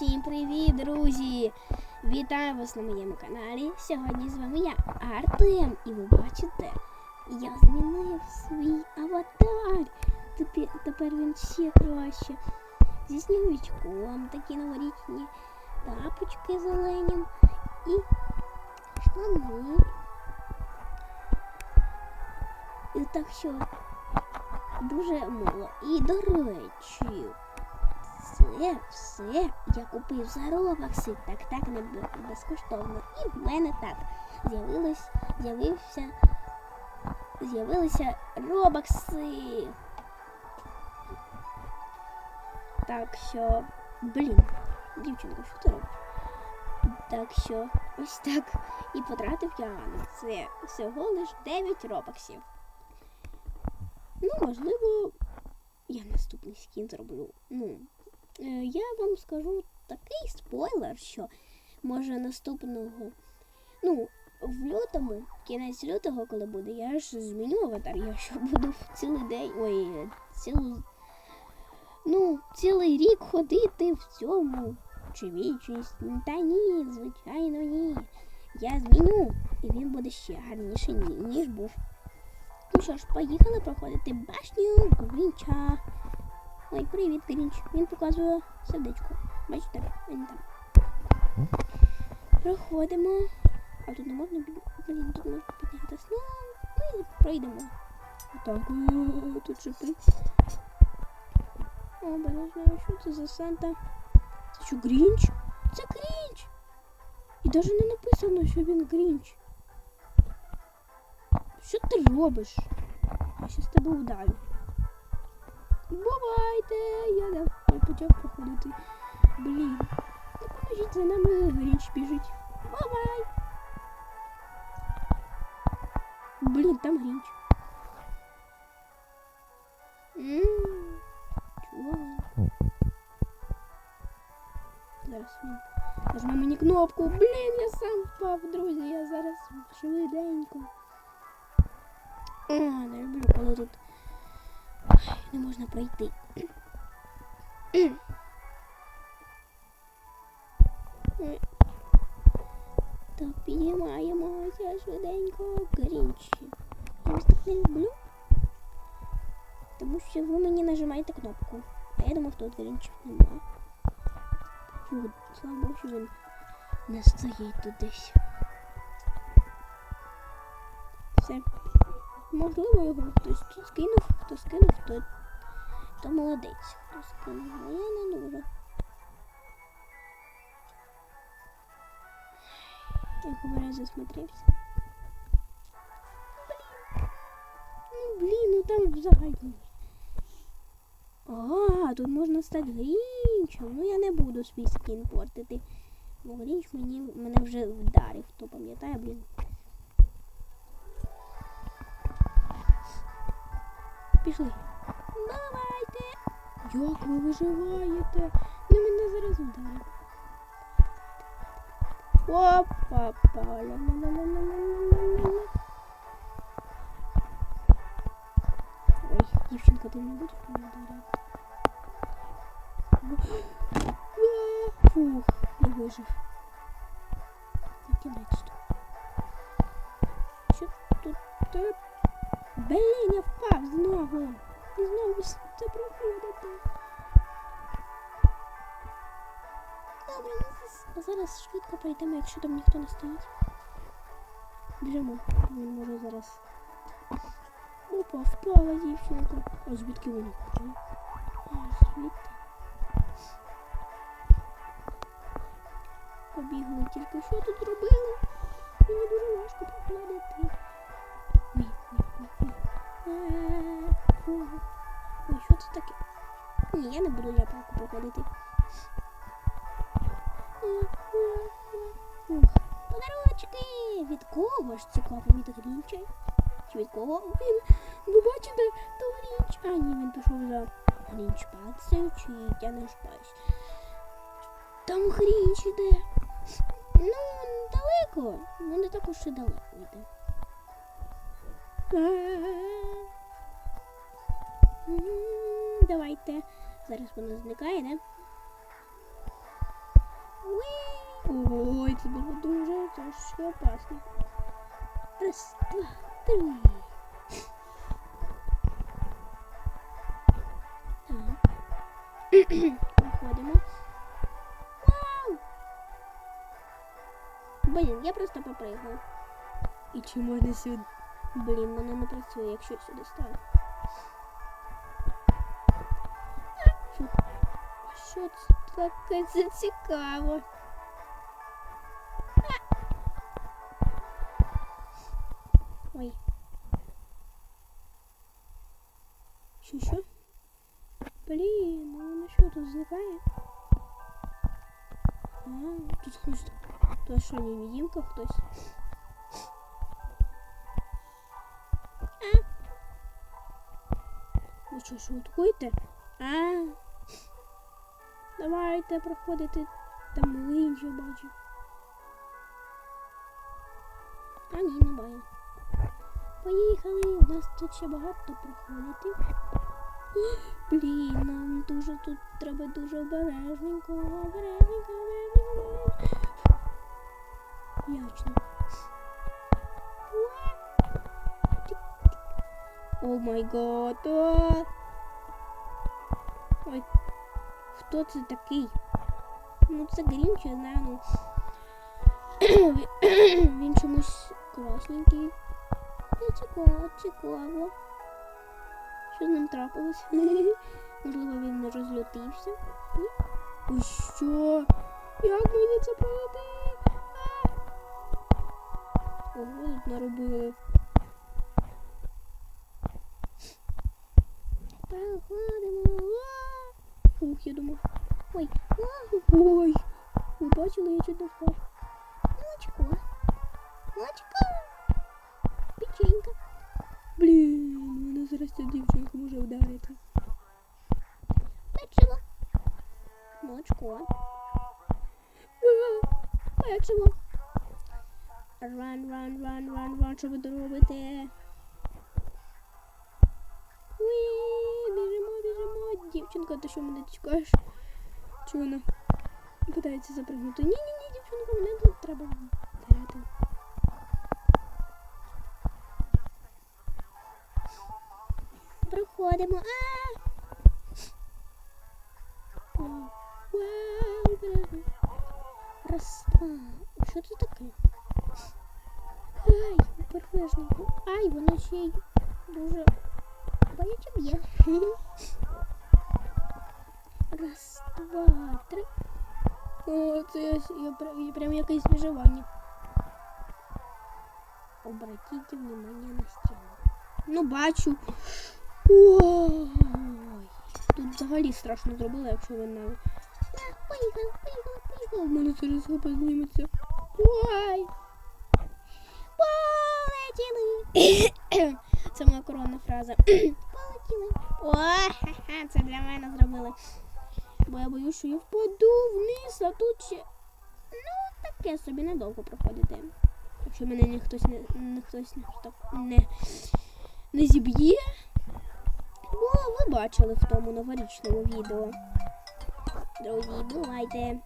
Всім привіт, друзі! Вітаю вас на моєму каналі. Сьогодні з вами я, Артем. І ви бачите, я змінив свій аватар. Тепер, тепер він ще краще. Зі сніговичком такі новорічні тапочки зелені і штани. І так що дуже мило. І до речі. Це все я купив за робокси, так так не безкоштовно. І в мене так з'явилось, з'явився, з'явилися робокси. Так що, блін, дівчинко, що ти робиш? Так що, ось так. І потратив я на це всього лиш 9 робоксів. Ну, можливо, я наступний скін зроблю. Ну, я вам скажу такий спойлер, що може наступного. Ну, в лютому, кінець лютого, коли буде, я ж зміню аватар, я що буду цілий день. Ой, цілу. Ну, цілий рік ходити в цьому. Чи вічність? Та ні, звичайно, ні. Я зміню, і він буде ще гарніший, ніж був. Ну що ж, поїхали проходити башню Грінча. Ой, привіт, Грінч. Він показує сердечко. Бачите? Він там. Проходимо. А тут не можна Блін, тут можна піднятися. Ну, ми пройдемо. Так, тут шипи. О, бережно, що це за Санта? Це що, Грінч? Це Грінч! І навіть не написано, що він Грінч. Що ти робиш? Я ще з тебе вдарю. Бувайте! Я, я почав проходити. Блін. Ну поможіть за нами Грінч біжить. Бувай! Блін, там Грінч. Чого? Зараз він. Нажме мені кнопку. Блін, я сам впав, друзі. Я зараз швиденько. А, не люблю, коли тут не можна пройти. Ой. Так, підіймаємося швиденько Грінчі. Я вас так не люблю. Тому що ви мені нажимаєте кнопку. А я думав, тут Грінчів немає. Фу, слава Богу, що він не стоїть тут десь. Все. Можливо, його хтось скинув, хто скинув, хто, хто молодець. Скинув, я не дуже. Я говорю, засмотревся. Блін. Ну, блін, ну там взагалі. А, тут можна стати грінчем. Ну я не буду свій скін портити. Бо грінч мені, мене вже вдарив, хто пам'ятає, блін. Пішли. Як ви виживаєте? Ну мене зараз вдарить. Опа, паля. Ой, дівчинка, ти не будеш мене вдаряти? Фух, я вижив. Накінець-то. Що тут? Блін, я впав знову. І знову це проходити. Добре, ну а зараз швидко пройдемо, якщо там ніхто не стоїть. Біжимо. Він може зараз. Опа, впала дівчинка. А звідки вона почала? Звідти. Побігли тільки що тут робили. Мені дуже важко проходити. Ой, ой, ой, ой. Ой, що це таке? Ні, я не буду ляпалку проходити. Подарочки! Від кого ж цікаво? Від Грінча? Чи від кого? Він, ви бачите, то Грінч. А, ні, він пішов за Грінч пацею, чи я не ошибаюсь. Там Грінч іде. Ну, далеко. Ну, не так уж і далеко йде. Давайте. Зараз вона зникає, не? Ой, це було дуже трошки опасно. Раз, два, три. Так. Проходимо. Вау! Блін, я просто попригав. І чи можна сюди? Блін, воно не працює, якщо сюди ставити. що це таке? Це цікаво. Ой. Що, що? Блін, ну воно що тут зникає? А, тут хтось. Тут що, невидимка хтось? А? Ви що, шуткуєте? А. Давайте проходити. Там млин вже бачу. А ні, немає. Поїхали, у нас тут ще багато проходити. Блін, нам дуже тут треба дуже обережненько, обережненько, обережненько. Ячно. О май гад. Хто це такий? Ну це Грінч, я знаю, ну. Він чомусь класненький. Ну, цікаво, цікаво. Що з ним трапилось? Можливо, він не розлютився. Ні? Що? Як мені це пройти? Ого, тут наробили. Проходимо. А! Я думав. Ой, ой. Ви бачили, я чуть впав. Молочко. Молочко. Печенька. Блін, мене зараз ця дівчинка може вдарити. Печиво. Молочко. Печиво. Ран, ран, ран, ран, ран, що ви робите? Уі, біжимо, біжимо. Дівчинка, ти що мене чекаєш? Чого вона питається запрыгнути? Ні, ні, ні, дівчинка, мене тут треба вдарити. Проходимо. А! Вау, вау, блін. Раз, два. Що це таке? Ай, обережненько. Ай, воно ще й дуже боляче б'є. Раз, два, три. О, це я, я, я прям якесь виживання. Обратите внимание на стіну. Ну, бачу. Ой. Тут взагалі страшно зробили, якщо ви на. Поїхав, поїхав, поїхав. У мене зараз губа зніметься. Ой. Полетіли. Це моя коронна фраза. Полетіли. О, ха-ха, це для мене зробили. Бо я боюсь, що я впаду вниз, а тут ще. Ну, таке собі недовго проходити. Якщо мене ніхтось не, не хтось не, не зіб'є. Бо ви бачили в тому новорічному відео. Друзі, бувайте.